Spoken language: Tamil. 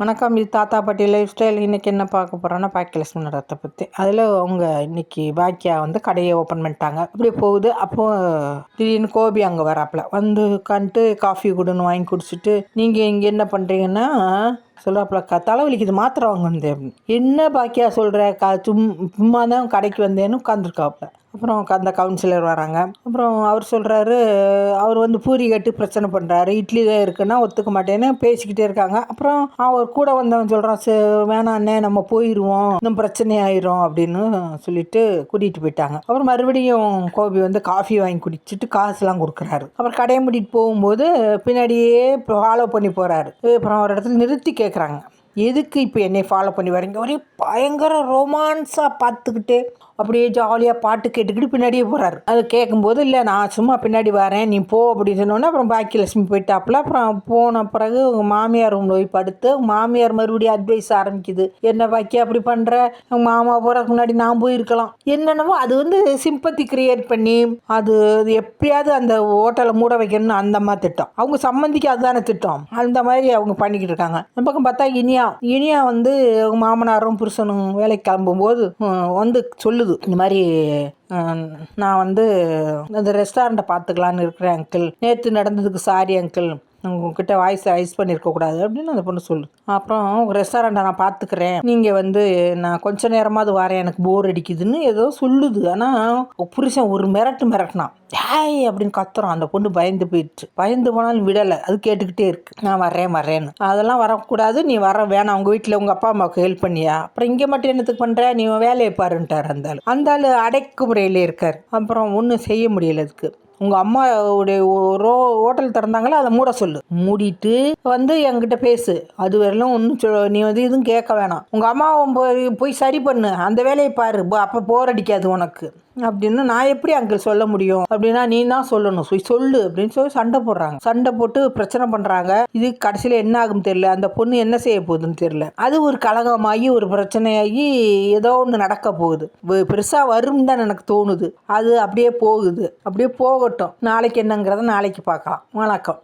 வணக்கம் இது தாத்தா பாட்டி லைஃப் ஸ்டைல் இன்றைக்கி என்ன பார்க்க போகிறோன்னா பாக்கியலட்சுமி நடத்தை பற்றி அதில் அவங்க இன்னைக்கு பாக்கியா வந்து கடையை ஓப்பன் பண்ணிட்டாங்க. இப்படி போகுது. அப்போது திடீர்னு கோபி அங்கே வராப்புல. வந்து உட்காந்துட்டு காஃபி கொடுன்னு வாங்கி குடிச்சிட்டு நீங்கள் இங்கே என்ன பண்ணுறீங்கன்னா சொல்கிறாப்புல க தலைவலிக்குது மாத்திரை வாங்க வந்தேன் என்ன பாக்கியா சொல்கிற க சும் சும்மா தான் கடைக்கு வந்தேன்னு உட்காந்துருக்காப்புல அப்புறம் அந்த கவுன்சிலர் வராங்க. அப்புறம் அவர் சொல்கிறாரு அவர் வந்து பூரி கட்டு பிரச்சனை பண்ணுறாரு இட்லி தான் இருக்குன்னா ஒத்துக்க மாட்டேன்னு பேசிக்கிட்டே இருக்காங்க. அப்புறம் அவர் கூட வந்தவன் சொல்கிறான் "சே, வேணாண்ணே நம்ம போயிடுவோம் இன்னும் பிரச்சனை ஆயிரும் அப்படின்னு சொல்லிட்டு கூட்டிகிட்டு போயிட்டாங்க. அப்புறம் மறுபடியும் கோபி வந்து காஃபி வாங்கி குடிச்சிட்டு காசுலாம் கொடுக்குறாரு. அப்புறம் கடையை மூடிட்டு போகும்போது பின்னாடியே ஃபாலோ பண்ணி போகிறாரு அப்புறம் ஒரு இடத்துல நிறுத்தி கே கேட்குறாங்க எதுக்கு இப்போ என்னை ஃபாலோ பண்ணி வரீங்க ஒரே பயங்கர ரொமான்ஸாக பார்த்துக்கிட்டு அப்படியே ஜாலியாக பாட்டு கேட்டுக்கிட்டு பின்னாடியே போகிறாரு அது கேட்கும்போது இல்லை நான் சும்மா பின்னாடி வரேன் நீ போ அப்படின்னு சொன்னோன்னே அப்புறம் பாக்கியலட்சுமி போயிட்டாப்புல. அப்புறம் போன பிறகு உங்கள் மாமியார் ரூம் போய் படுத்து மாமியார் மறுபடியும் அட்வைஸ் ஆரம்பிக்குது. என்ன பாக்கி அப்படி பண்ணுற உங்க மாமா போகிறதுக்கு முன்னாடி நான் போயிருக்கலாம். என்னென்னமோ அது வந்து சிம்பத்தி கிரியேட் பண்ணி அது அது எப்படியாவது அந்த ஹோட்டலை மூட வைக்கணும்னு அந்த மாதிரி திட்டம். அவங்க சம்மந்திக்கு அதுதானே திட்டம். அந்த மாதிரி அவங்க பண்ணிக்கிட்டு இருக்காங்க. அந்த பக்கம் பார்த்தா இனி இனியா இனியா வந்து மாமனாரும் புருஷனும் வேலைக்கு கிளம்பும்போது வந்து சொல்லுது. இந்த மாதிரி நான் வந்து அந்த ரெஸ்டாரண்ட்டை பார்த்துக்கலான்னு இருக்கிறேன் அங்கிள் நேற்று நடந்ததுக்கு சாரி அங்கிள் உங்ககிட்ட வாய்ஸ் ரைஸ் பண்ணியிருக்கக்கூடாது அப்படின்னு அந்த பொண்ணு சொல்லு. அப்புறம் ரெஸ்டாரண்ட்டை நான் பார்த்துக்கிறேன் நீங்கள் வந்து நான் கொஞ்ச நேரமாவது வரேன் எனக்கு போர் அடிக்குதுன்னு ஏதோ சொல்லுது. ஆனால் புருஷன் ஒரு மிரட்டு மிரட்டினான். ஹாய் அப்படின்னு கத்துறான். அந்த பொண்ணு பயந்து போயிடுச்சு. பயந்து போனாலும் விடலை. அது கேட்டுக்கிட்டே இருக்கு. நான் வர்றேன் வர்றேன்னு. அதெல்லாம் வரக்கூடாது. நீ வர வேணாம். உங்கள் வீட்டில் உங்கள் அப்பா அம்மாவுக்கு ஹெல்ப் பண்ணியா? அப்புறம் இங்கே மட்டும் என்னத்துக்கு பண்ணுற நீ வேலையை பாருன்ட்டார் அந்த ஆள். அந்த ஆள் அடைக்குமுறையிலே இருக்கார். அப்புறம் ஒன்றும் செய்ய முடியல அதுக்கு. உங்கள் அம்மாவுடைய ரோ ஹோட்டல் திறந்தாங்களே அதை மூட சொல்லு. மூடிட்டு வந்து என்கிட்ட பேசு. அது வரலும் ஒன்றும் சொ நீ வந்து இதுவும் கேட்க வேணாம். உங்கள் அம்மாவை போய் போய் சரி பண்ணு. அந்த வேலையை பாரு. அப்போ போர் அடிக்காது உனக்கு. அப்படின்னு நான் எப்படி அங்கிள் சொல்ல முடியும்? அப்படின்னா நீ தான் சொல்லணும். சொல்லு அப்படின்னு சொல்லி சண்டை போடுறாங்க. சண்டை போட்டு பிரச்சனை பண்ணுறாங்க இது கடைசியில் என்ன ஆகும் தெரியல. அந்த பொண்ணு என்ன செய்ய போகுதுன்னு தெரியல. அது ஒரு கலகமாகி ஒரு பிரச்சனையாகி ஏதோ ஒன்று நடக்க போகுது. பெருசாக வரும் தான் எனக்கு தோணுது. அது அப்படியே போகுது. அப்படியே போகட்டும் நாளைக்கு என்னங்கிறத நாளைக்கு பார்க்கலாம். வணக்கம்.